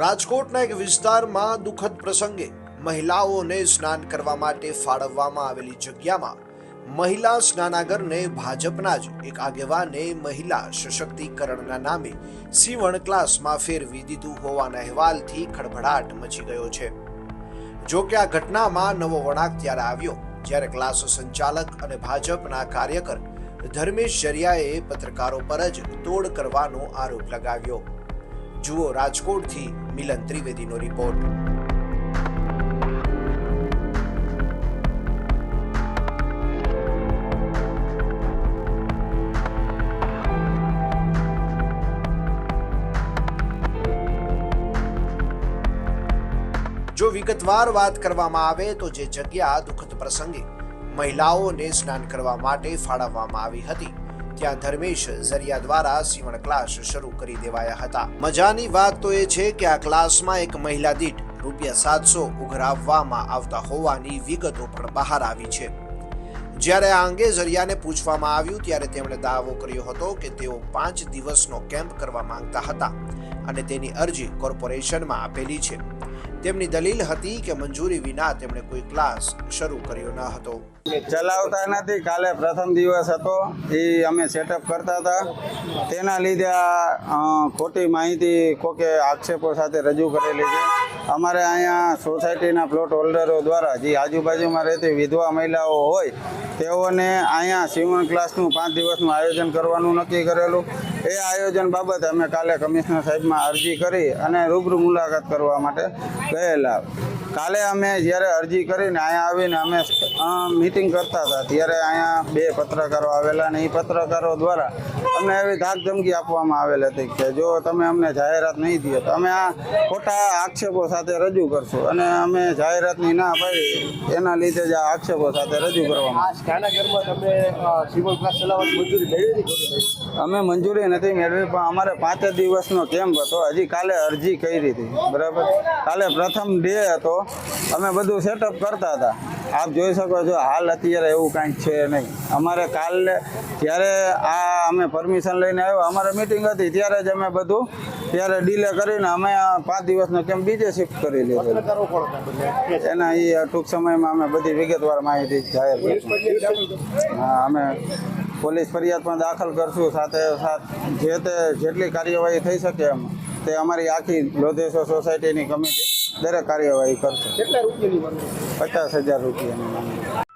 રાજકોટના એક વિસ્તારમાં દુઃખદ પ્રસંગે મહિલાઓને સ્નાન કરવા માટે ફાળવવામાં આવેલી જગ્યામાં મહિલા સ્નાનાગરને ભાજપના જ એક આગેવાને મહિલા સશક્તિકરણના નામે સીવણ ક્લાસમાં ફેરવી દીધું હોવાના અહેવાલથી ખળભળાટ મચી ગયો છે. જો કે આ ઘટનામાં નવો વળાંક ત્યારે આવ્યો, જ્યારે ક્લાસ સંચાલક અને ભાજપના કાર્યકર ધર્મેશ જરિયાએ પત્રકારો પર જ તોડ કરવાનો આરોપ લગાવ્યો. જુઓ રાજકોટથી મિલન ત્રિવેદીનો રિપોર્ટ. જો વિગતવાર વાત કરવામાં આવે તો જે જગ્યા દુઃખદ પ્રસંગે મહિલાઓને સ્નાન કરવા માટે ફાળવવામાં આવી હતી. ત્યાં ધર્મેશ ઝરિયા દ્વારા સીવણ ક્લાસ શરૂ કરી દેવાયા હતા. મજાની વાત તો એ છે કે આ ક્લાસમાં એક મહિલા દીઠ રૂપિયા સાતસો ઉઘરાવવામાં આવતા હોવાની વિગતો પણ બહાર આવી છે. જ્યારે આ અંગે ઝરિયાને પૂછવામાં આવ્યું ત્યારે તેમણે દાવો કર્યો હતો કે તેઓ પાંચ દિવસનો કેમ્પ કરવા માંગતા હતા અને તેની અરજી કોર્પોરેશનમાં આપેલી છે. તેમની દલીલ હતી કે મંજૂરી વિના તેમણે કોઈ ક્લાસ શરૂ કર્યો ન હતો. ચલાવતા નથી. કાલે પ્રથમ દિવસ હતો. એ અમે સેટઅપ કરતા હતા. તેના લીધે આ ખોટી માહિતી કોકે આક્ષેપો સાથે રજૂ કરેલી છે. અમારે અહીંયા સોસાયટીના પ્લોટ હોલ્ડરો દ્વારા જે આજુબાજુમાં રહેતી વિધવા મહિલાઓ હોય, તેઓને અહીંયા સીવણ ક્લાસનું પાંચ દિવસનું આયોજન કરવાનું નક્કી કરેલું. એ આયોજન બાબતે અમે કાલે કમિશનર સાહેબમાં અરજી કરી અને રૂબરૂ મુલાકાત કરવા માટે ગયેલા. કાલે અમે જ્યારે અરજી કરીને અહીંયા આવીને અમે મિટિંગ કરતા હતા, ત્યારે અહીંયા બે પત્રકારો આવેલા અને એ પત્રકારો દ્વારા અમને એવી ધાકધમકી આપવામાં આવેલ હતી કે જો તમે અમને જાહેરાત નહીં દો તો અમે આ ખોટા આક્ષેપો સાથે રજૂ કરશું. અને અમે જાહેરાતની ના પાડી, એના લીધે જ આ આક્ષેપો સાથે રજૂ કરવામાં? અમે મંજૂરી નથી મેળવી, પણ અમારે પાંચ દિવસનો કેમ્પ હતો. હજી કાલે અરજી કરી હતી. બરાબર? કાલે પ્રથમ ડે હતો. અમે બધું સેટઅપ કરતા હતા. આપ જોઈ શકો છો, હાલ અત્યારે એવું કાંઈક છે નહીં. અમારે કાલે, જ્યારે આ અમે પરમિશન લઈને આવ્યો, અમારે મિટિંગ હતી, ત્યારે જ અમે બધું ત્યારે ડીલે કરીને અમે પાંચ દિવસનો કેમ બીજે શિફ્ટ કરી લીધો? એના એ ટૂંક સમયમાં અમે બધી વિગતવાર માહિતી જાહેર કરીશું. હા, અમે પોલીસ ફરિયાદ પણ દાખલ કરશું, સાથે સાથ જે તે જેટલી કાર્યવાહી થઈ શકે એમ, તે અમારી આખી લોધેસો સોસાયટીની કમિટી દરેક કાર્યવાહી કરશે. પચાસ હજાર રૂપિયાની